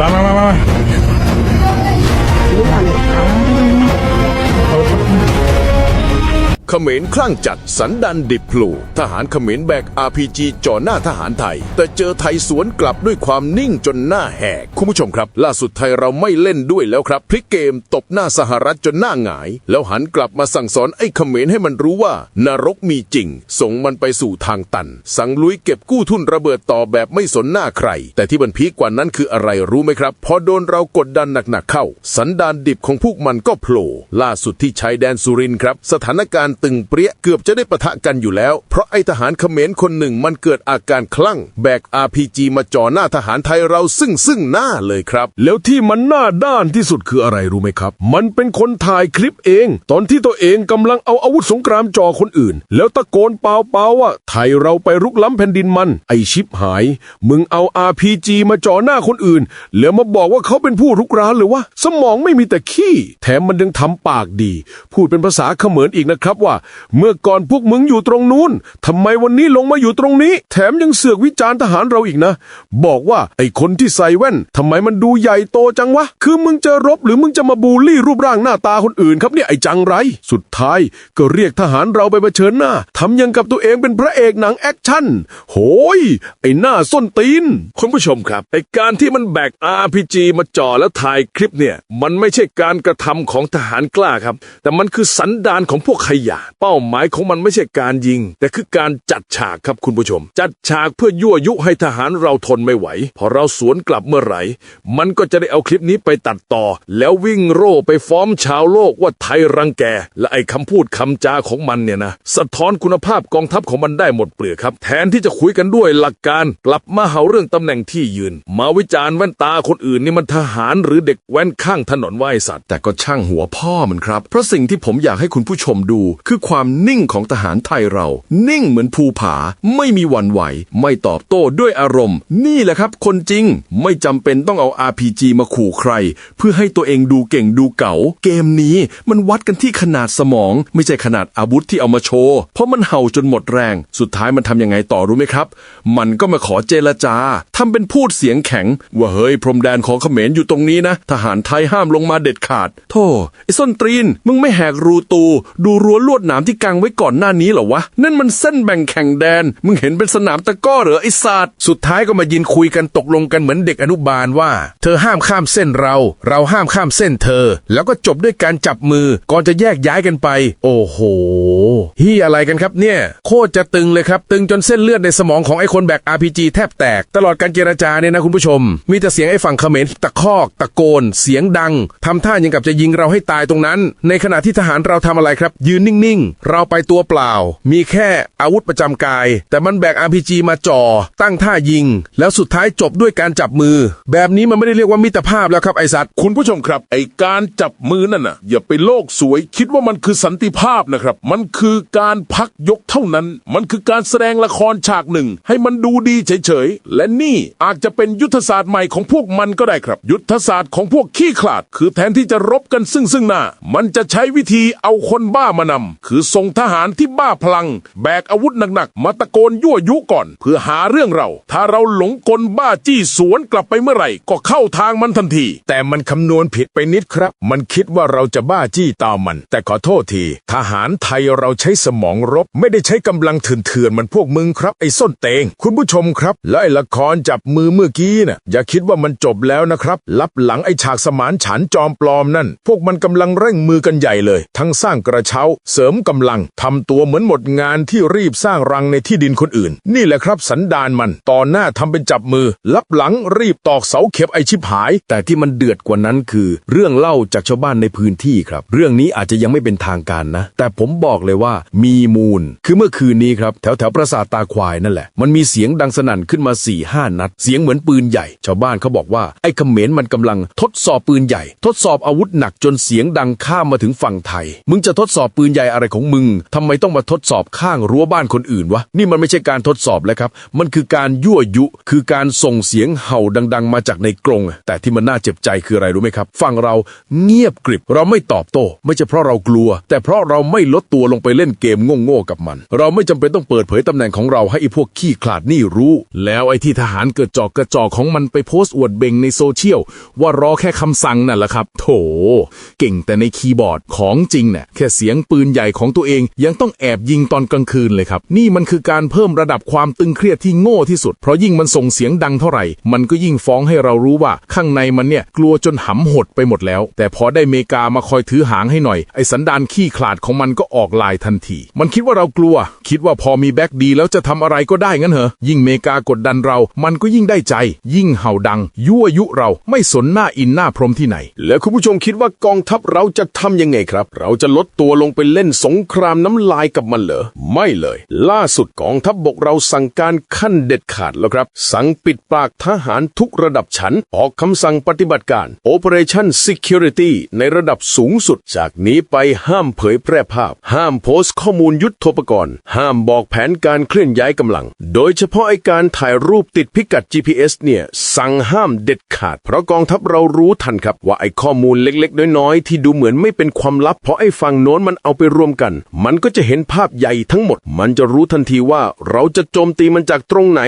বাবা বাবা เขมรคลั่งจัดสันดันดิบพลูทหารเขมรแบก RPG จ่อหน้าทหารไทย แต่เจอไทยสวนกลับด้วยความนิ่งจนหน้าแหก คุณผู้ชมครับ ล่าสุดไทยเราไม่เล่นด้วยแล้วครับ พลิกเกมตบหน้าสหรัฐจนหน้าหงาย แล้วหันกลับมาสั่งสอนไอ้เขมรให้มันรู้ว่านรกมีจริง ส่งมันไปสู่ทางตัน สั่งลุยเก็บกู้ทุนระเบิดต่อแบบไม่สนหน้าใคร แต่ที่มันพีกกว่านั้นคืออะไรรู้ไหมครับพอโดนเรากดดันหนักๆเข้า สันดานดิบของพวกมันก็โผล่ล่าสุดที่ชายแดนสุรินครับสถานการณ์ตึงเปรี้ยเกือบจะได้ปะทะกันอยู่แล้ว เพราะไอทหารเขมรคนหนึ่งมันเกิดอาการคลั่ง แบก RPG มาจ่อหน้าทหารไทยเราซึ่งซึ่งหน้าเลยครับ แล้วที่มันหน้าด้านที่สุดคืออะไรรู้ไหมครับ มันเป็นคนถ่ายคลิปเอง ตอนที่ตัวเองกำลังเอาอาวุธสงครามจ่อคนอื่น แล้วตะโกนเปล่าๆว่า ไทยเราไปรุกล้ำแผ่นดินมัน ไอชิปหาย มึงเอา RPG มาจ่อหน้าคนอื่น แล้วมาบอกว่าเขาเป็นผู้รุกรานหรือวะสมองไม่มีแต่ขี้ แถมมันยังทำปากดี พูดเป็นภาษาเขมรอีกนะครับว่าเมื่อก่อนพวกมึงอยู่ตรงนู้นทำไมวันนี้ลงมาอยู่ตรงนี้ แถมยังเสือกวิจารณ์ทหารเราอีกนะ บอกว่าไอ้คนที่ใส่แว่นทำไมมันดูใหญ่โตจังวะ คือมึงจะรบหรือมึงจะมาบูลลี่รูปร่างหน้าตาคนอื่นครับเนี่ยไอ้จังไร สุดท้ายก็เรียกทหารเราไปเผชิญหน้าทำยังกับตัวเองเป็นพระเอกหนังแอคชั่นโหย ไอ้หน้าส้นตีน คุณผู้ชมครับไอ้การที่มันแบก RPG มาจ่อแล้วถ่ายคลิปเนี่ย มันไม่ใช่การกระทำของทหารกล้าครับ แต่มันคือสันดานของพวกขยะเป้าหมายของมันไม่ใช่การยิง แต่คือการจัดฉากครับคุณผู้ชม จัดฉากเพื่อยั่วยุให้ทหารเราทนไม่ไหว พอเราสวนกลับเมื่อไหร่ มันก็จะได้เอาคลิปนี้ไปตัดต่อ แล้ววิ่งโร่ไปฟ้อมชาวโลกว่าไทยรังแก และไอ้คำพูดคำจาของมันเนี่ยนะสะท้อนคุณภาพกองทัพของมันได้หมดเปลือกครับ แทนที่จะคุยกันด้วยหลักการกลับมาเห่าเรื่องตำแหน่งที่ยืน มาวิจารณ์แว่นตาคนอื่นนี่มันทหารหรือเด็กแว้นข้างถนนไหวสัตว์ แต่ก็ช่างหัวพ่อมันครับเพราะสิ่งที่ผมอยากให้คุณผู้ชมดูคือความนิ่งของทหารไทยเรา นิ่งเหมือนภูผา ไม่มีหวันไหว ไม่ตอบโต้ด้วยอารมณ์ นี่แหละครับ คนจริงไม่จำเป็นต้องเอา RPG มาขู่ใคร เพื่อให้ตัวเองดูเก่งดูเก๋า เกมนี้มันวัดกันที่ขนาดสมอง ไม่ใช่ขนาดอาวุธที่เอามาโชว์ เพราะมันเห่าจนหมดแรง สุดท้ายมันทำยังไงต่อรู้ไหมครับ มันก็มาขอเจรจาทำเป็นพูดเสียงแข็ง ว่าเฮ้ยพรมแดนของเขมรอยู่ตรงนี้นะ ทหารไทยห้ามลงมาเด็ดขาด โธ่ไอ้ส้นตรีนมึงไม่แหกรูตู ดูรั้วลวดหนามที่กางไว้ก่อนหน้านี้เหรอวะ นั่นมันเส้นแบ่งแข่งแดน มึงเห็นเป็นสนามตะก้อเหรอไอ้ศาสตร์สุดท้ายก็มายินคุยกันตกลงกันเหมือนเด็กอนุบาลว่า เธอห้ามข้ามเส้นเรา เราห้ามข้ามเส้นเธอ แล้วก็จบด้วยการจับมือก่อนจะแยกย้ายกันไป โอ้โหฮียอะไรกันครับเนี่ย โคตรจะตึงเลยครับ ตึงจนเส้นเลือดในสมองของไอ้คนแบก RPG แทบแตก ตลอดการเจรจาเนี่ยนะคุณผู้ชม มีแต่เสียงไอ้ฝั่งเขมรตะคอกตะโกน เสียงดังทำท่ายังกับจะยิงเราให้ตายตรงนั้น ในขณะที่ทหารเราทำอะไรครับ ยืนนิ่งๆ เราไปตัวเปล่า มีแค่อาวุธประจำกาย แต่มันแบก RPG มาจ่อ ตั้งท่ายิง แล้วสุดท้ายจบด้วยการจับมือ แบบนี้มันไม่ได้เรียกว่ามิตรภาพแล้วครับไอสัตว์คุณผู้ชมครับ ไอการจับมือนั่นน่ะ อย่าไปโลกสวย คิดว่ามันคือสันติภาพนะครับ มันคือการพักยกเท่านั้น มันคือการแสดงละครฉากหนึ่ง ให้มันดูดีเฉยๆ และนี่อาจจะเป็นยุทธศาสตร์ใหม่ของพวกมันก็ได้ครับ ยุทธศาสตร์ของพวกขี้ขลาด คือแทนที่จะรบกันซึ่งซึ่งหน้า มันจะใช้วิธีเอาคนบ้ามานำคือส่งทหารที่บ้าพลัง แบกอาวุธหนักๆมาตะโกนยั่วยุก่อน เพื่อหาเรื่องเรา ถ้าเราหลงกลบ้าจี้สวนกลับไปเมื่อไหร่ ก็เข้าทางมันทันที แต่มันคำนวณผิดไปนิดครับ มันคิดว่าเราจะบ้าจี้ตามมัน แต่ขอโทษที ทหารไทยเราใช้สมองรบ ไม่ได้ใช้กำลังเถื่อนๆมันพวกมึงครับไอ้ส้นเตง คุณผู้ชมครับ และไอ้ละครจับมือเมื่อกี้น่ะอย่าคิดว่ามันจบแล้วนะครับลับหลังไอ้ฉากสมานฉันจอมปลอมนั่น พวกมันกำลังเร่งมือกันใหญ่เลย ทั้งสร้างกระเช้าเสริมกำลังทำตัวเหมือนหมดงานที่รีบสร้างรังในที่ดินคนอื่น นี่แหละครับสันดานมันต่อหน้าทำเป็นจับมือ ลับหลังรีบตอกเสาเข็บไอชิบหาย แต่ที่มันเดือดกว่านั้นคือ เรื่องเล่าจากชาวบ้านในพื้นที่ครับ เรื่องนี้อาจจะยังไม่เป็นทางการนะ แต่ผมบอกเลยว่ามีมูล คือเมื่อคืนนี้ครับแถวแถวปราสาทตาควายนั่นแหละ มันมีเสียงดังสนั่นขึ้นมา4ี่ห้านัด เสียงเหมือนปืนใหญ่ ชาวบ้านเขาบอกว่าไอ้เขมรมันกำลังทดสอบปืนใหญ่ ทดสอบอาวุธหนักจนเสียงดังข้ามมาถึงฝั่งไทย มึงจะทดสอบปืนใหญ่อะไรของมึงทำไมต้องมาทดสอบข้างรั้วบ้านคนอื่นวะ นี่มันไม่ใช่การทดสอบแล้วครับ มันคือการยั่วยุ คือการส่งเสียงเห่าดัง ๆ มาจากในกรง แต่ที่มันน่าเจ็บใจคืออะไรรู้ไหมครับ ฝั่งเราเงียบกริบ เราไม่ตอบโต้ ไม่ใช่เพราะเรากลัว แต่เพราะเราไม่ลดตัวลงไปเล่นเกมโง่ๆกับมัน เราไม่จำเป็นต้องเปิดเผยตำแหน่งของเราให้ไอ้พวกขี้ขลาดนี่รู้ แล้วไอ้ที่ทหารเกิดจอกกระจอกของมันไปโพสต์อวดเบ่งในโซเชียลว่ารอแค่คำสั่งนั่นแหละครับ โถ เก่งแต่ในคีย์บอร์ดของจริงเนี่ยแค่เสียงปืนใหญ่ของตัวเองยังต้องแอบยิงตอนกลางคืนเลยครับ นี่มันคือการเพิ่มระดับความตึงเครียดที่โง่ที่สุด เพราะยิ่งมันส่งเสียงดังเท่าไหร่ มันก็ยิ่งฟ้องให้เรารู้ว่า ข้างในมันเนี่ยกลัวจนหำหดไปหมดแล้ว แต่พอได้เมกามาคอยถือหางให้หน่อย ไอ้สันดานขี้ขลาดของมันก็ออกลายทันที มันคิดว่าเรากลัว คิดว่าพอมีแบ็กดีแล้วจะทำอะไรก็ได้งั้นเหรอ ยิ่งเมกากดดันเรา มันก็ยิ่งได้ใจ ยิ่งเห่าดัง ยั่วยุเราไม่สนหน้าอินหน้าพรมที่ไหน แล้วคุณผู้ชมคิดว่ากองทัพเราจะทำยังไงครับ เราจะลดตัวลงไปเล่นสงครามน้ำลายกับมันเหรอ ไม่เลย ล่าสุดกองทัพบบกเราสั่งการขั้นเด็ดขาดแล้วครับ สั่งปิดปากทหารทุกระดับชั้น ออกคำสั่งปฏิบัติการ Operation Security ในระดับสูงสุด จากนี้ไปห้ามเผยแพร่ภาพ ห้ามโพสต์ข้อมูลยุทธปกรณ์ ห้ามบอกแผนการเคลื่อนย้ายกำลัง โดยเฉพาะไอการถ่ายรูปติดพิกัด GPS เนี่ยสั่งห้ามเด็ดขาด เพราะกองทัพเรารู้ทันครับว่าไอข้อมูลเล็กๆ น้อยๆ ที่ดูเหมือนไม่เป็นความลับ เพราะไอฝั่งโน้นมันเอาไปรวมกัน มันก็จะเห็นภาพใหญ่ทั้งหมด มันจะรู้ทันทีว่าเราจะโจมตีมันจากตรงไหน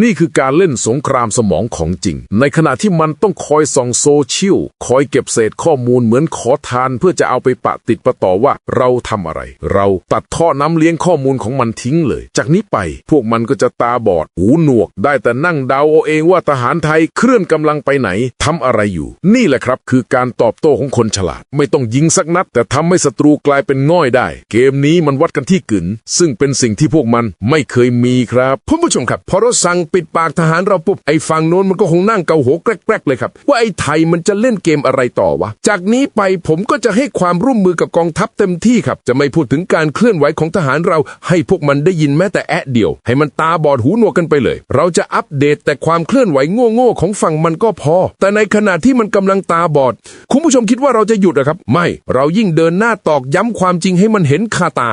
นี่คือการเล่นสงครามสมองของจริง ในขณะที่มันต้องคอยส่องโซเชียลคอยเก็บเศษข้อมูลเหมือนขอทาน เพื่อจะเอาไปปะติดประต่อว่าเราทำอะไร เราตัดท่อน้ำเลี้ยงข้อมูลของมันทิ้งเลย จากนี้ไปพวกมันก็จะตาบอด หูหนวก ได้แต่นั่งเดาเอาเองว่าทหารไทยเคลื่อนกำลังไปไหนทำอะไรอยู่ นี่แหละครับ คือการตอบโต้ของคนฉลาด ไม่ต้องยิงสักนัด แต่ทำให้ศัตรูกลายเป็นง่อยได้ เกมนี้มันวัดกันที่กึนซึ่งเป็นสิ่งที่พวกมันไม่เคยมีครับคุณผู้ชมครับ พอเราสั่งปิดปากทหารเราปุ๊บไอ้ฝั่งโน้นมันก็คงนั่งเกาหัวแกรกๆเลยครับ ว่าไอ้ไทยมันจะเล่นเกมอะไรต่อวะจากนี้ไปผมก็จะให้ความร่วมมือกับกองทัพเต็มที่ครับ จะไม่พูดถึงการเคลื่อนไหวของทหารเราให้พวกมันได้ยินแม้แต่แอะเดียว ให้มันตาบอดหูหนวกกันไปเลย เราจะอัปเดตแต่ความเคลื่อนไหวโง่ๆของฝั่งมันก็พอ แต่ในขณะที่มันกำลังตาบอด คุณผู้ชมคิดว่าเราจะหยุดนะครับ ไม่ เรายิ่งเดินหน้าตอกย้ำความจริงให้มันเห็นคาตา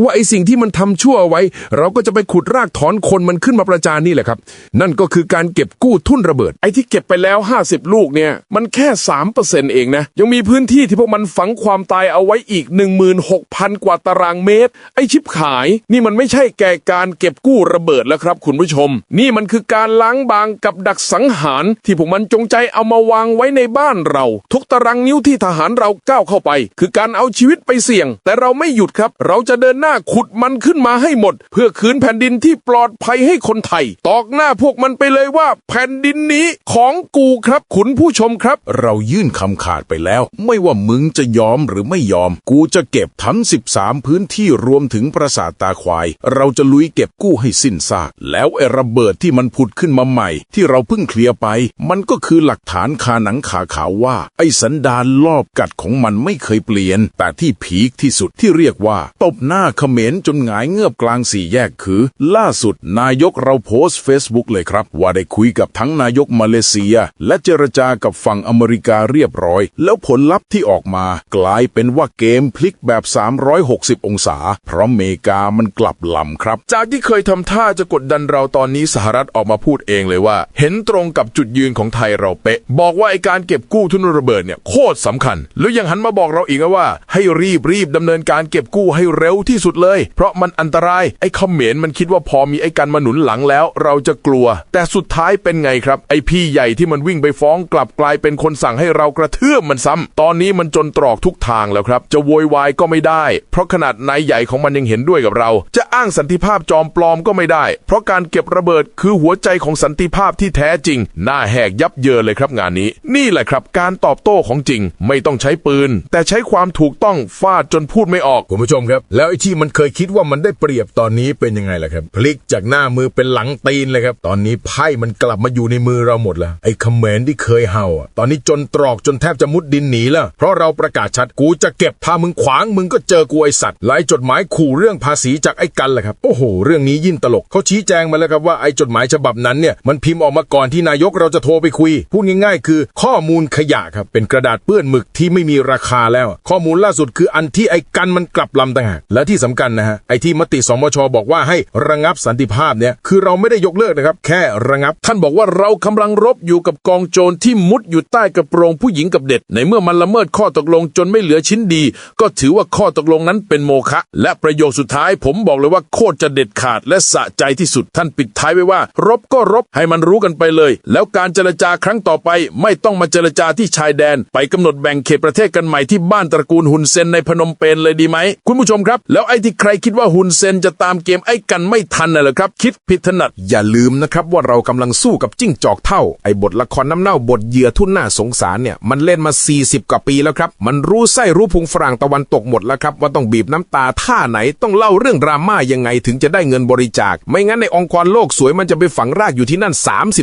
ว่าไอ้สิ่งที่มันทำชั่วไว้ เราก็จะไปขุดรากถอนคนมันขึ้นมาประจานนี่แหละครับ นั่นก็คือการเก็บกู้ทุ่นระเบิด ไอ้ที่เก็บไปแล้ว 50 ลูกเนี่ยมันแค่3%เองนะยังมีพื้นที่ที่พวกมันฝังความตายเอาไว้อีก 16,000 กว่าตารางเมตร ไอ้ชิบขาย นี่มันไม่ใช่แก่การเก็บกู้ระเบิดแล้วครับ คุณผู้ชม นี่มันคือการล้างบางกับดักสังหาร ที่พวกมันจงใจเอามาวางไว้ในบ้านเรา ทุกตารางนิ้วที่ทหารเราก้าวเข้าไป คือการเอาชีวิตไปเสี่ยง แต่เราราไม่หยุดครับ เราจะเดินหน้าขุดมันขึ้นมาให้หมด เพื่อคืนแผ่นดินที่ปลอดภัยให้คนไทย ตอกหน้าพวกมันไปเลยว่า แผ่นดินนี้ของกูครับคุณผู้ชมครับ เรายื่นคำขาดไปแล้ว ไม่ว่ามึงจะยอมหรือไม่ยอม กูจะเก็บทั้ง 13 พื้นที่รวมถึงปราสาทตาควาย เราจะลุยเก็บกู้ให้สิ้นซาก แล้วไอ้ระเบิดที่มันผุดขึ้นมาใหม่ ที่เราเพิ่งเคลียร์ไป มันก็คือหลักฐานคาหนังขาขาวว่า ไอ้สันดานลอบกัดของมันไม่เคยเปลี่ยน แต่ที่พีคที่สุดที่เรียกว่า ตบหน้าเขมรจนหงายเงือบกลางสี่แยกคือ ล่าสุดนายกเราโพสต์เฟซบุ๊กเลยครับ ว่าได้คุยกับทั้งนายกมาเลเซีย และเจรจากับฝั่งอเมริกาเรียบร้อย แล้วผลลัพธ์ที่ออกมา กลายเป็นว่าเกมพลิกแบบ 360 องศา เพราะอเมริกามันกลับลำครับ จากที่เคยทำท่าจะกดดันเราตอนนี้สหรัฐออกมาพูดเองเลยว่า เห็นตรงกับจุดยืนของไทยเราเป๊ะ บอกว่าไอการเก็บกู้ทุนระเบิดเนี่ยโคตรสำคัญ แล้วยังหันมาบอกเราอีกว่า ให้รีบรีบดำเนินการเก็บกู้ให้เร็วที่สุดเลย เพราะมันอันตรายไอ้เขมรมันคิดว่าพอมีไอ้กันมาหนุนหลังแล้ว เราจะกลัว แต่สุดท้ายเป็นไงครับ ไอ้พี่ใหญ่ที่มันวิ่งไปฟ้องกลับกลายเป็นคนสั่งให้เรากระเทือมมันซ้ำตอนนี้มันจนตรอกทุกทางแล้วครับ จะโวยวายก็ไม่ได้ เพราะขนาดนายใหญ่ของมันยังเห็นด้วยกับเรา จะอ้างสันติภาพจอมปลอมก็ไม่ได้ เพราะการเก็บระเบิดคือหัวใจของสันติภาพที่แท้จริง หน้าแหกยับเยินเลยครับงานนี้ นี่แหละครับ การตอบโต้ของจริง ไม่ต้องใช้ปืน แต่ใช้ความถูกต้องฟาดจนพูดไม่ออกคุณผู้ชมครับ แล้วไอ้ที่มันเคยคิดว่ามันได้เปรียบตอนนี้เป็นยังไงล่ะครับ พลิกจากหน้ามือเป็นหลังตีนเลยครับ ตอนนี้ไพ่มันกลับมาอยู่ในมือเราหมดแล้ว ไอ้เขมรที่เคยเห่าอะตอนนี้จนตรอกจนแทบจะมุดดินหนีแล้ว เพราะเราประกาศชัดกูจะเก็บถ้ามึงขวางมึงก็เจอกูไอสัตว์หลายจดหมายขู่เรื่องภาษีจากไอ้กันแหละครับโอ้โห เรื่องนี้ยิ่งตลกเขาชี้แจงมาแล้วครับว่าไอ้จดหมายฉบับนั้นเนี่ยมันพิมพ์ออกมาก่อนที่นายกเราจะโทรไปคุยพูดง่าย ๆ คือข้อมูลขยะครับเป็นกระดาษเปื้อนหมึกที่ไม่มีราคาแล้ว ข้อมูลล่าสุดคืออันที่ไอ้กันมันกลับลำต่างหากและที่สำคัญนะฮะไอ้ที่มติสมชบอกว่าให้ระงับสันติภาพเนี่ยคือเราไม่ได้ยกเลิกนะครับ แค่ระงับ ท่านบอกว่าเรากำลังรบอยู่กับกองโจรที่มุดอยู่ใต้กระโปรงผู้หญิงกับเด็กในเมื่อมันละเมิดข้อตกลงจนไม่เหลือชิ้นดี ก็ถือว่าข้อตกลงนั้นเป็นโมฆะและประโยคสุดท้าย ผมบอกเลยว่าโคตรจะเด็ดขาดและสะใจที่สุดท่านปิดท้ายไว้ว่า รบก็รบให้มันรู้กันไปเลย แล้วการเจรจาครั้งต่อไป ไม่ต้องมาเจรจาที่ชายแดน ไปกำหนดแบ่งเขตประเทศกันใหม่ที่บ้านตระกูลฮุนเซนในพนมเปญเลยดีไหม คุณผู้ชมครับ แล้วไอ้ที่ใครคิดว่าฮุนเซนจะตามเกมไอ้กันไม่ทันน่ะเหรอครับ คิดผิดถนัด อย่าลืมนะครับว่าเรากำลังสู้กับจิ้งจอกเท่า ไอ้บทละครน้ำเน่าบทเหยื่อทุ่นหน้าสงสารเนี่ยมันเล่นมา 40 กว่าปีแล้วครับ มันรู้ไส้รู้พุงฝรั่งตะวันตกหมดแล้วครับว่าต้องบีบน้ำตาท่าไหนต้องเล่าเรื่องดราม่ายังไงถึงจะได้เงินบริจาค ไม่งั้นในองค์กรโลกสวยมันจะไปฝังรากอยู่ที่นั่น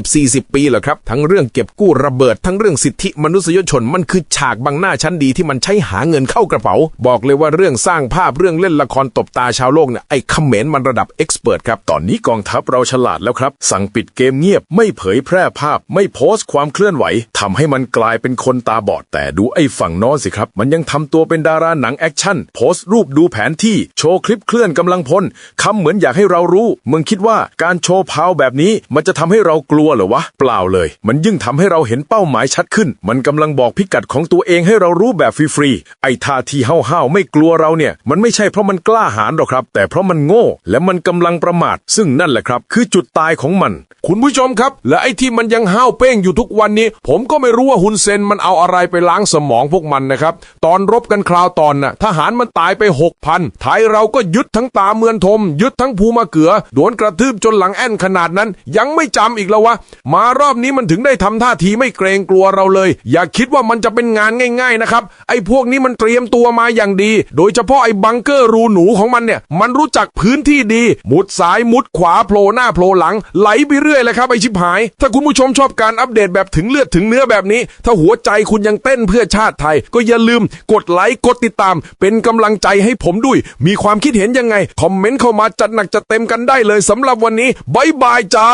30-40 ปีเหรอครับทั้งเรื่องเก็บกู้ระเบิดทั้งเรื่องสิทธิมนุษยชนมันคือฉากบังหน้าชั้นดีที่มันใช้หาเงินเข้ากระเป๋า บอกเลยว่าเรื่องื่องสร้างภาพเรื่องเล่นละครตบตาชาวโลกเนี่ยไอ้เขมรมันระดับเอ็กซ์เพรสครับตอนนี้กองทัพเราฉลาดแล้วครับ สั่งปิดเกมเงียบไม่เผยแพร่ภาพ ไม่โพสต์ความเคลื่อนไหวทำให้มันกลายเป็นคนตาบอด แต่ดูไอ้ฝั่งน้นสิครับ มันยังทำตัวเป็นดาราหนังแอคชั่นโพสต์รูปดูแผนที่โชว์คลิปเคลื่อนกำลังพลคำเหมือนอยากให้เรารู้มึงคิดว่าการโชว์พาวแบบนี้มันจะทำให้เรากลัวเหรอวะเปล่าเลย มันยิ่งทำให้เราเห็นเป้าหมายชัดขึ้น มันกำลังบอกพิกัดของตัวเองให้เรารู้แบบฟรีๆไอ้ท่าทีห้าวๆไม่กลัวเราเนี่ยมันไม่ใช่เพราะมันกล้าหาญหรอกครับ แต่เพราะมันโง่และมันกำลังประมาท ซึ่งนั่นแหละครับ คือจุดตายของมัน คุณผู้ชมครับ และไอ้ที่มันยังห้าวเป้งอยู่ทุกวันนี้ ผมก็ไม่รู้ว่าฮุนเซนมันเอาอะไรไปล้างสมองพวกมันนะครับ ตอนรบกันคราวตอนน่ะทหารมันตายไปหกพันไทยเราก็ยึดทั้งตาเมือนทม ยึดทั้งภูมาเกือโดนกระทืบจนหลังแอ่นขนาดนั้น ยังไม่จำอีกแล้ววะมารอบนี้มันถึงได้ทำท่าทีไม่เกรงกลัวเราเลย อย่าคิดว่ามันจะเป็นงานง่าย ๆนะครับไอ้พวกนี้มันเตรียมตัวมาอย่างดีโดยเฉพาะไอ้บังเกอร์รูหนูของมันเนี่ย มันรู้จักพื้นที่ดี มุดซ้ายมุดขวาโผล่หน้าโผล่หลัง ไหลไปเรื่อยเลยครับไอ้ชิบหาย ถ้าคุณผู้ชมชอบการอัปเดตแบบถึงเลือดถึงเนื้อแบบนี้ ถ้าหัวใจคุณยังเต้นเพื่อชาติไทย ก็อย่าลืมกดไลค์กดติดตาม เป็นกำลังใจให้ผมด้วย มีความคิดเห็นยังไง คอมเมนต์เข้ามาจัดหนักจัดเต็มกันได้เลยสำหรับวันนี้บายบายจ้า